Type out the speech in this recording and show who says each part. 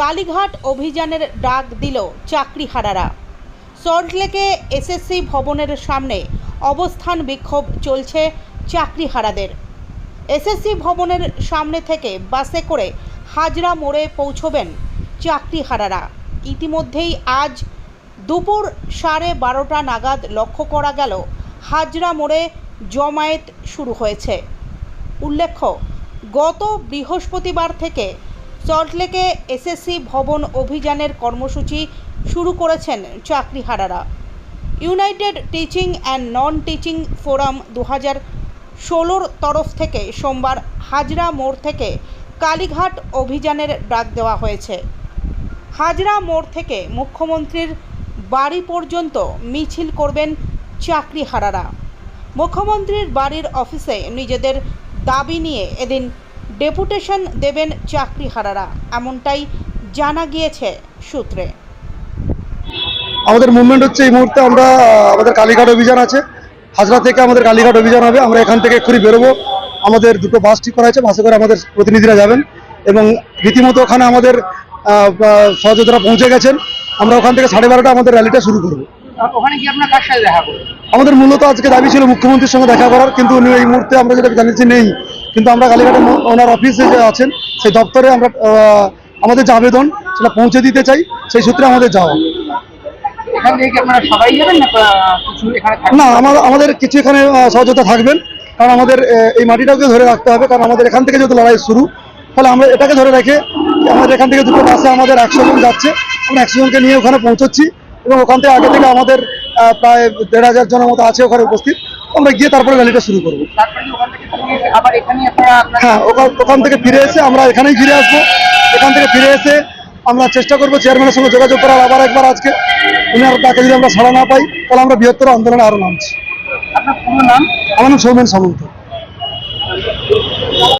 Speaker 1: কালীঘাট অভিযানের ডাক দিল চাকরিহারারা। সল্টলেকে এসএসসি ভবনের সামনে অবস্থান বিক্ষোভ চলছে চাকরিহারাদের। এসএসসি ভবনের সামনে থেকে বাসে করে হাজরা মোড়ে পৌঁছবেন চাকরিহারারা। ইতিমধ্যেই আজ দুপুর সাড়ে বারোটা নাগাদ লক্ষ্য করা গেল, হাজরা মোড়ে জমায়েত শুরু হয়েছে। উল্লেখ্য, গত বৃহস্পতিবার থেকে সল্টলেকে এসএসসি ভবন অভিযানের কর্মসূচি শুরু করেছেন চাকরিহারারা। United Teaching and Non Teaching Forum দু হাজার ষোলোর তরফ থেকে সোমবার হাজরা মোড় থেকে কালীঘাট অভিযানের ডাক দেওয়া হয়েছে। হাজরা মোড় থেকে মুখ্যমন্ত্রীর বাড়ি পর্যন্ত মিছিল করবেন চাকরিহারারা। মুখ্যমন্ত্রীর বাড়ির অফিসে নিজেদের দাবি নিয়ে এদিন ডেপুটেশন দেবেন চাকরিহারারা এমনটাই জানা গিয়েছে সূত্রে।
Speaker 2: আমাদের মুভমেন্ট হচ্ছে এই মুহূর্তে আমরা আমাদের কালীঘাট অভিযান আছে। হাজরা থেকে আমাদের কালীঘাট অভিযান হবে আমরা এখান থেকে এক্ষুনি বেরোবো। আমাদের দুটো বাস ঠিক করা হয়েছে বাসে করে আমাদের প্রতিনিধিরা যাবেন। এবং রীতিমতো ওখানে আমাদের সহযোদ্ধারা পৌঁছে গেছেন। আমরা ওখান থেকে সাড়ে বারোটা আমাদের র্যালিটা শুরু করব।
Speaker 3: ওখানে কি আপনার কার সাথে দেখা করবেন?
Speaker 2: আমাদের মূলত আজকে দাবি ছিল মুখ্যমন্ত্রীর সঙ্গে দেখা করার কিন্তু উনি এই মুহূর্তে আমরা যেটা জানিয়েছি নেই। কিন্তু আমরা কালীঘাটে ওনার অফিসে যে আছেন সেই দপ্তরে আমরা আমাদের যে আবেদন সেটা পৌঁছে দিতে চাই সেই সূত্রে আমাদের যাওয়া।
Speaker 3: না
Speaker 2: আমার আমাদের কিছু এখানে সহযোগিতা থাকবেন কারণ আমাদের এই মাটিটাকে ধরে রাখতে হবে কারণ আমাদের এখান থেকে যেহেতু লড়াই শুরু ফলে আমরা এটাকে ধরে রেখে আমাদের এখান থেকে দুটো বাসে আমাদের একশো জন যাচ্ছে আমরা একশো জনকে নিয়ে ওখানে পৌঁছচ্ছি এবং ওখান থেকে আগে থেকে আমাদের প্রায় দেড় হাজার জনের মতো আছে ওখানে উপস্থিত। আমরা গিয়ে তারপরে র্যালিটা শুরু করব। হ্যাঁ ওখান ওখান থেকে ফিরে এসে আমরা এখানেই ফিরে আসব। এখান থেকে ফিরে এসে আমরা চেষ্টা করব চেয়ারম্যানের সঙ্গে যোগাযোগ করার আবার একবার আজকে। উনি আর তাকে যদি আমরা সাড়া না পাই তাহলে আমরা বৃহত্তর আন্দোলনে আরও নামছি।
Speaker 3: আপনার পুরো নাম?
Speaker 2: আমার নাম সৌমেন সামন্ত।